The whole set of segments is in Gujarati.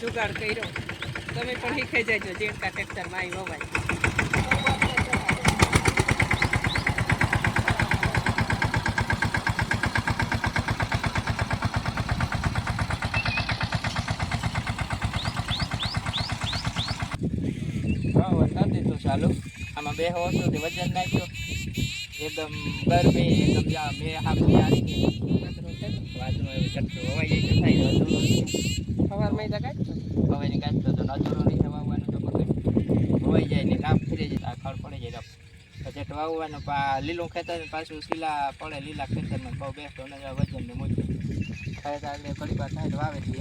જુગાડ કર્યો. તમે પણ શીખાઈ જજો જેટકા ટ્રેક્ટરમાં આવી વવાય ચાલુ. આમાં બે વર્ષોથી વજન નાખ્યો. એકદમ ગરમી, એકદમ હારી ગઈ વાદળો એવી ચટકો હવાઈ જાય તો થાય અધૂરો કાઢ હવાઈની કાઢતો તો નજરો નહીં હવાવાનું તો પકડ જાય ને કામ ફરી જાય ખડ પડી જાય તો. પછી વાવવાનું પા લીલું ખેતર પાછું સીલા પડે લીલા ખેતરમાં બહુ બેસતો ને વજન ને મૂકી. તો આગળ ઘડી વાર થાય વાવે છે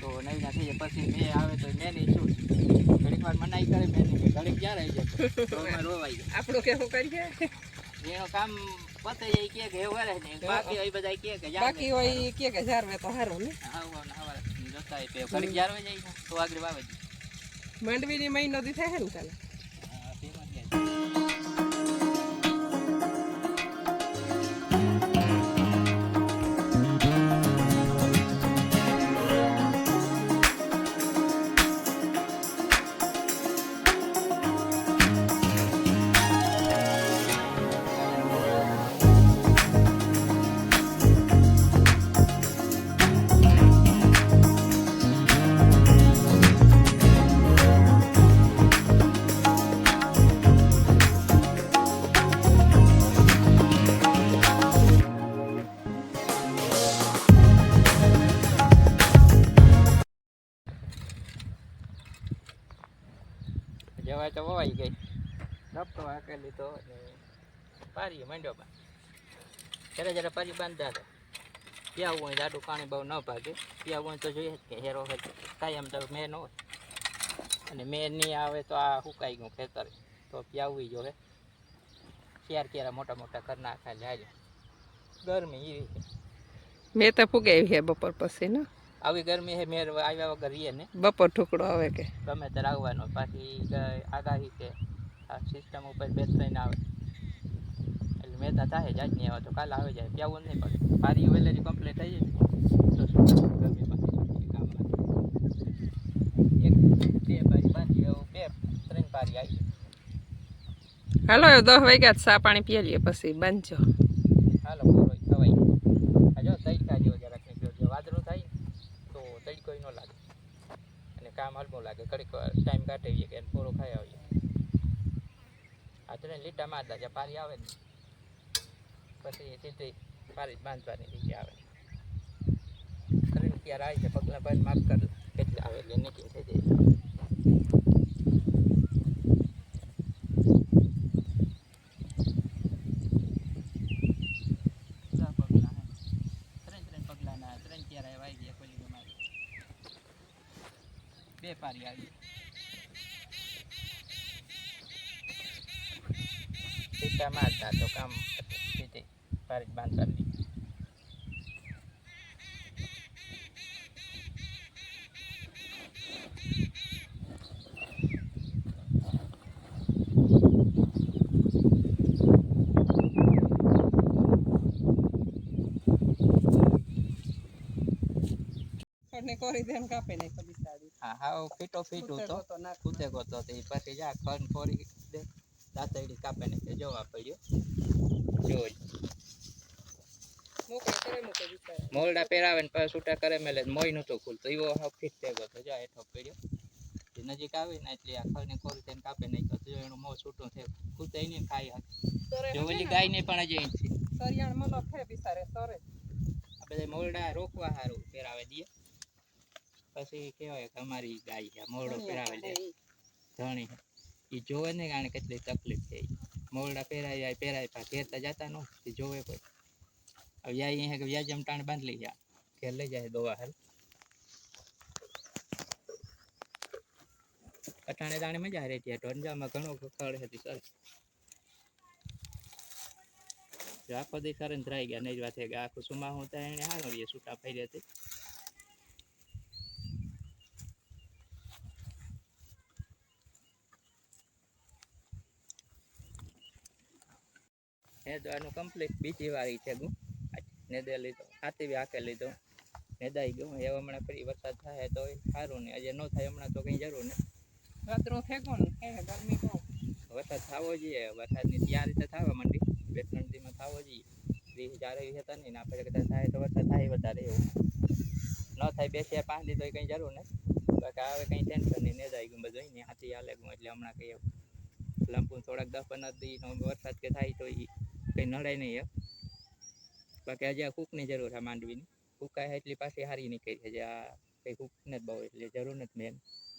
તો નહીં ના થઈ પછી મેં આવે તો મેં નહીં શું ઘડીક વાર મનાઈ કરે મેં ઘડીક ક્યાં રહી જાય? રોવાઈ જાય. આપણું કેવું કરીએ? એનું કામ પતે જાય કે કે એવું ને બાકી હોય બધા કે બાકી હોય કે હજાર મેં તો હારું ને. હાવ હાવ ને એ પે તો ઘડીક જારવે જાય તો આગળ વાવે. માંડવીની મહિનો દી થાય ને કાલે? જવાય તો વવાઈ ગઈ. રપતો હાકેલી તો ને. પારી માંડ્યો બા. જરા જરા પારી બાંધતા હતા. ત્યાં હોય જાડું પાણી બહુ ન ભાગે. ત્યાં હોય તો જોઈએ જ કે હેરો કાંઈ કાયમ તો મેં ન હોય. અને મેં નહીં આવે તો આ સુકાઈ ગયું ખેતર. તો પ્યાવવી જોવે ક્યાર ક્યારે મોટા મોટા કર નાખા જાય ગરમી એવી મેં તો ફૂગાવી છે બપોર પછી ને. આવી ગરમી છે મેર આવ્યા વગર રહીએ ને. બપોર ઠુકડો આવે કે? ગમે ત્યારે આવવાનો પાછી આગાહી છે આ સિસ્ટમ ઉપર બે ત્રણ આવે. એટલે મેં થાય જ નહીં આવે તો કાલે આવી જાય પ્યાવું નહીં પડે. મારી વેલેરી કમ્પ્લીટ થઈ જાય તો શું ગરમી પાછી કામમાં એક બે પારી બાંધી એવું બે ત્રણ પારી આવી હાલો દસ વાગ્યા ચા પાણી પીએ લઈએ પછી બાંધજો હાલો પૂરો ખવાઈ આ જો તડકા જેવો જરાક નીકળ્યો જો વાદળું થાય ને તો તડકો ન લાગે અને લાગે ઘડીક ટાઈમ કાઢીએ કે પૂરો ખાઈ આવીએ. આ ત્રણ લીટા મારતા છે પારી આવે ને, પછી સીધી પારી બાંધવાની રીતે આવે. ત્રણ ક્યારે આવી છે પગલા ભાઈ માફ કર કેટલા આવે એટલે નીકળી થઈ જાય કેટલા પગલા હે? ત્રણ ત્રણ પગલાના ત્રણ ચાર આવ્યા આવી ગયા કોલી મારી બે પારી આવી ટીકા મારતા તો કામ સીધી પારી જ બાંધવાની ખડને કરી દે ને કાપી નાખો બિસાડી હા હા ફીટો ફીટ હતો. કૂતે ગોતો તો એ પછી જા ખન ખોરી દે દાંતડી કાપે ને કે જોવા પડ્યો. બિસાડા મોરડા પહેરાવે ને પાછું છૂટા કરે મેલે મોઈ નહોતો ખુલતો. એવો હાવ ફીટ થઈ ગયો જા હેઠો પડ્યો. નજીક આવી ને એટલે આ ખરને ખોરી તેને કાપે નહીં તો જો એનું મોં છૂટું થયું. કૂતે નહીં ખાઈ શકે જો ઓલી ગાય ને પણ જઈ છે સરિયાણ મલો ખે બિસારે સરે આ બધા મોરડા રોકવા સારું પહેરાવે દઈએ પછી કહેવાય કે અમારી ગાય છે આ મોરડો પહેરાવે લે ધણી એ જોવે ને કારણ કેટલી તકલીફ છે ઈ. મોરડા પહેરાય જાય પહેરાય પા ઘેરતા જતા નો એ જોવે કોઈ. હવે યા અહીંયા કે વ્યાજ ટાણ બાંધ લઈ જા ઘેર લઈ જાય દવા હાલ. અટાણે તાણે મજા રહી હતી ઢોંજામાં ઘણો ખડ હતી સર જો આખો દી સર ધરાઈ ગયા. નહીં જ વાત છે કે આખું સુમા હું ત્યાં એને હારો એ છૂટા ફરી હતી એ આનું કમ્પ્લીટ બીજી વાળી છે ગુ ને દે લીધો. હાથી બી હાકે લીધો. નેદાઈ ગયું. એવા હમણાં ફરી વરસાદ થાય તો સારું ને. આજે ન થાય હમણાં તો કંઈ જરૂર નહીં રાત્રો ફેંકો ને. ગરમી બહુ વરસાદ થવો જોઈએ. વરસાદની તૈયારી તો થવા માંડી. બે ત્રણ દીમાં થવો જોઈએ. વીસ હજાર એવી હતા નહીં આપણે કદાચ થાય તો વરસાદ થાય વધારે એવું. ન થાય બે ચાર પાંચ દી તો કંઈ જરૂર નહીં બાકી હવે કંઈ ટેન્શન નહીં. નેદાઈ ગયું બધું ને હાથી હાલે ગયું. એટલે હમણાં કંઈ લંબુ થોડાક દસ પંદર દી વરસાદ કે થાય તો એ કંઈ નડાય નહીં એમ. બાકી આજે આ કૂકની જરૂર છે માંડવીની. કૂકાય એટલી પાછી હારી નીકળી છે જે આ કંઈ કૂક નથી બહુ એટલે જરૂર નથી મેન.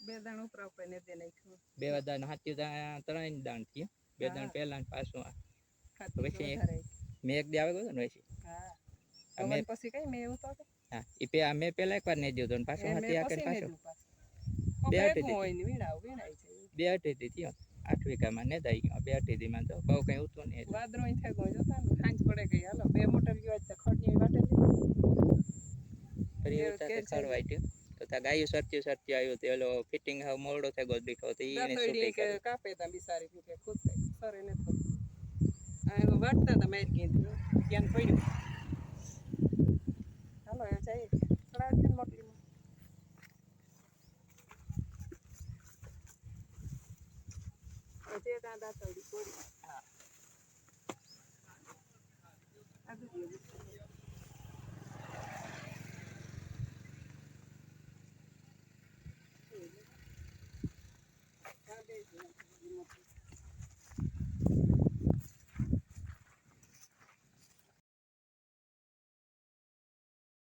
બે દાણ ઉપરા ઉપર ને દે નાખ્યું બે દાણ હાથી દાણ ત્રણ દાણ થયા. બે દાણ પહેલા ને પાછું પછી મેં એક દી આવે ગયો ને હા. પછી કઈ મેં એવું તો હા એ પે મેં પહેલા એકવાર નહીં દીધો ને પાછો હાથી આકે પછી પાછો. નહીં પાછું. બે અઢી થયો. આઠ વીઘામાં ને દઈ ગયો. બે દીમાં તો બહુ કંઈ ઉતું નહીં વાદરો થાય ગયો જોતા ને સાંજ પડે ગઈ હાલો બે મોટર ગયો તો ખડની વાટે ફરી ઉતા કે છે. તો ત્યાં ગાયું સરચ્યું સરચ્યું આવ્યું તે ઓલો ફિટિંગ હવે મોડો થઈ ગયો દીખો તો એને છૂટી કે કાપે તા બિસારી કે ખુદ સરે ને તો આ વાટતા તા મેં કીધું. ત્યાં પડ્યું. હાલો એ જઈએ. ચડાવી कांदा तळी